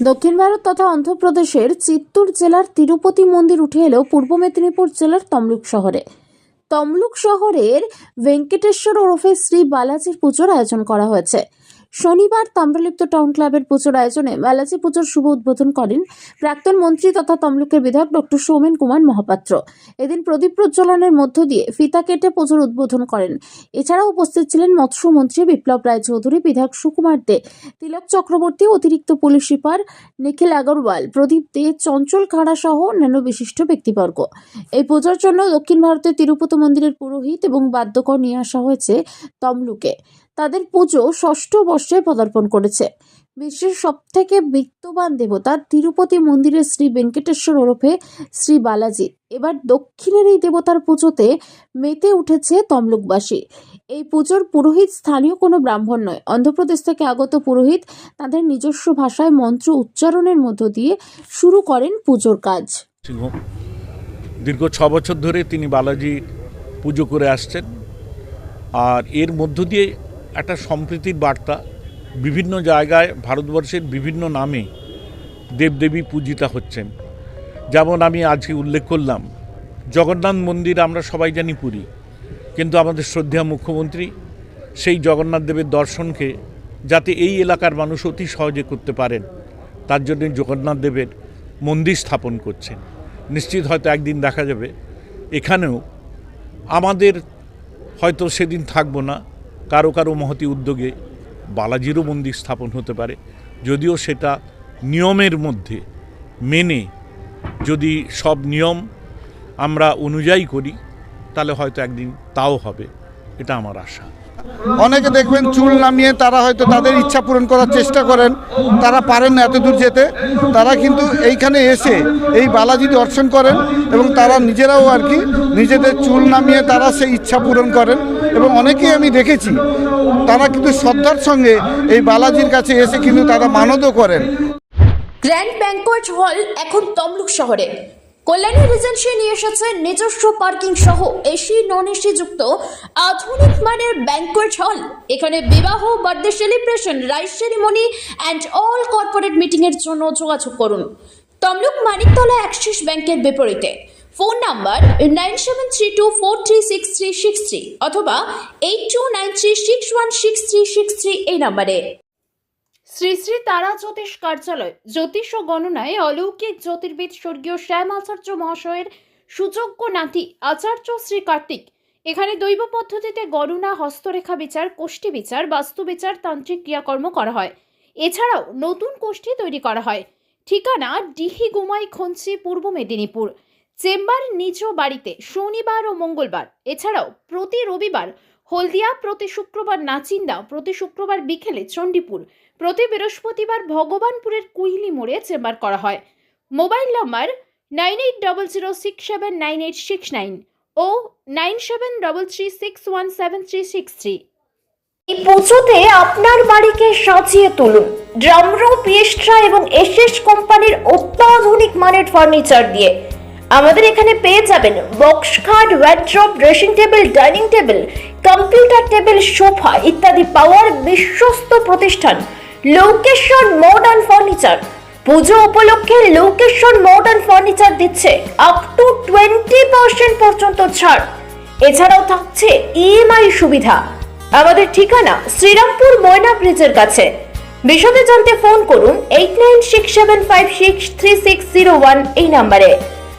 দক্ষিণ ভারত তথা অন্ধ্রপ্রদেশের চিত্তুর জেলার তিরুপতি মন্দির উঠে এলো পূর্ব মেদিনীপুর জেলার তমলুক শহরে। তমলুক শহরের ভেঙ্কটেশ্বর ওরফে শ্রী বালাজির পুজোর আয়োজন করা হয়েছে। শনিবার তাম্রলিপ্ত টাউন ক্লাবের পুজোর আয়োজনে বালাজি পুজোর শুভ উদ্বোধন করেন প্রাক্তন মন্ত্রী তথা তমলুকের বিধায়ক ডক্টর সৌমেন কুমার মহাপাত্র। এদিন প্রদীপ প্রজ্বলনের মধ্য দিয়ে ফিতা কেটে পুজোর উদ্বোধন করেন। এছাড়াও উপস্থিত ছিলেন মৎস্যমন্ত্রী বিপ্লব রায় চৌধুরী, বিধায়ক সুকুমার দে, তিলক চক্রবর্তী, অতিরিক্ত পুলিশ সুপার নিখিল আগরওয়াল, প্রদীপ দে, চঞ্চল খাড়া সহ অন্যান্য বিশিষ্ট ব্যক্তিবর্গ। এই পুজোর জন্য দক্ষিণ ভারতের তিরুপতি মন্দিরের পুরোহিত এবং বাদ্যকর নিয়ে আসা হয়েছে তমলুকে। তাদের পুজো ষষ্ঠ বর্ষে পদার্পণ করেছে। বিশ্বের সবথেকে বিত্তবান দেবতা তিরুপতি মন্দিরের শ্রী ভেঙ্কটেশ্বর ওরফে শ্রী বালাজি। এবার দক্ষিণের এই দেবতার পুজোতে মেতে উঠেছে তমলুকবাসী। এই পুজোর পুরোহিত স্থানীয় কোনো ব্রাহ্মণ নয়। অন্ধ্রপ্রদেশ থেকে আগত পুরোহিত তাদের নিজস্ব ভাষায় মন্ত্র উচ্চারণের মধ্য দিয়ে শুরু করেন পুজোর কাজ। দীর্ঘ ছ বছর ধরে তিনি বালাজি পুজো করে আসছেন। আর এর মধ্য দিয়ে একটা সম্প্রীতির বার্তা। বিভিন্ন জায়গায় ভারতবর্ষের বিভিন্ন নামে দেবদেবী পূজিতা হচ্ছেন। যেমন আমি আজকে উল্লেখ করলাম, জগন্নাথ মন্দির আমরা সবাই জানি পুরী। কিন্তু আমাদের শ্রদ্ধেয় মুখ্যমন্ত্রী সেই জগন্নাথ দেবের দর্শনকে যাতে এই এলাকার মানুষ অতি সহজে করতে পারেন, তার জন্য জগন্নাথ দেবের মন্দির স্থাপন করছেন। নিশ্চিত হয়তো একদিন দেখা যাবে। এখানেও আমাদের হয়তো সেদিন থাকব না। কারও কারও মহতি উদ্যোগে বালাজিরও মন্দির স্থাপন হতে পারে। যদিও সেটা নিয়মের মধ্যে মেনে যদি সব নিয়ম আমরা অনুযায়ী করি, তাহলে হয়তো একদিন তাও হবে, এটা আমার আশা। অনেকে দেখবেন চুল নামিয়ে তারা হয়তো তাদের ইচ্ছা পূরণ করার চেষ্টা করেন, তারা পারেন না এত দূর যেতে। তারা কিন্তু এইখানে এসে এই বালাজি দর্শন করেন এবং তারা নিজেরাও আর কি নিজেদের চুল নামিয়ে তারা সেই ইচ্ছা পূরণ করেন। এবং অনেকেই আমি দেখেছি, তারা কিন্তু শ্রদ্ধার সঙ্গে এই বালাজির কাছে এসে কিন্তু তারা মানতও করেন। গ্র্যান্ড ব্যাংকোয়েট হল এখন তমলুক শহরে। কল্যাণী রিজেন্সি নিয়ে এসেছে নিজস্ব পার্কিং সহ এসি নন এসি যুক্ত আধুনিক মানের ব্যাংকোয়েট হল। এখানে বিবাহ birthday celebration rice ceremony and all corporate মিটিংয়ের জন্য যোগাযোগ করুন। তমলুক মানিকতলা অ্যাক্সিস ব্যাংকের বিপরীতে। Phone number nine seven three two four three six three six three অথবা eight two nine three six one six three six three এই নাম্বারে। শ্রী শ্রী তারা জ্যোতিষ কার্যালয়, জ্যোতিষ ও গণনায় অলৌকিক জ্যোতির্বিদ স্বর্গীয় শ্যাম আচার্য মহাশয়ের সুযোগ্য নাতি আচার্য শ্রী কার্তিক। এখানে দৈব পদ্ধতিতে গণনা, হস্তরেখা বিচার, কোষ্ঠী বিচার, বাস্তু বিচার, তান্ত্রিক ক্রিয়াকর্ম করা হয়। এছাড়াও নতুন কোষ্ঠী তৈরি করা হয়। ঠিকানা ডিহি গুমাই খঞ্চি পূর্ব মেদিনীপুর। চেম্বার নিজ বাড়িতে শনিবার ও মঙ্গলবার। এছাড়াও প্রতি রবিবার হলদিয়া প্রতি শুক্রবার নাচিন্দা, প্রতি শুক্রবার বিকেলে চণ্ডীপুর, প্রতি বৃহস্পতিবার ভগবানপুরের কুইলি মোড়ে চেম্বার করা হয়। Mobile number nine eight double zero six seven nine eight six nine ও nine seven double three six one seven three six three. এই পুজোতে আপনার বাড়িকে সাজিয়ে তুলুন। ড্রামরো পিয়েস্ট্রা এবং এসএস কোম্পানির অত্যাধুনিক মানের ফার্নিচার দিয়ে আমাদের এখানে পেয়ে যাবেন বক্স খাট wardrobe dressing table dining table computer table sofa ইত্যাদি পাওয়ার বিশ্বস্ত প্রতিষ্ঠান। লোকেশন মডার্ন ফার্নিচার পুজো উপলক্ষে লোকেশন মডার্ন ফার্নিচার দিচ্ছে আপ টু টোয়েন্টি পার্সেন্ট পর্যন্ত ছাড়। এছাড়াও থাকছে ইএমআই সুবিধা। আমাদের ঠিকানা শ্রীরামপুর ময়না ব্রিজের কাছে। বিশদে জানতে ফোন করুন eight nine six seven five six three six zero one এই নাম্বারে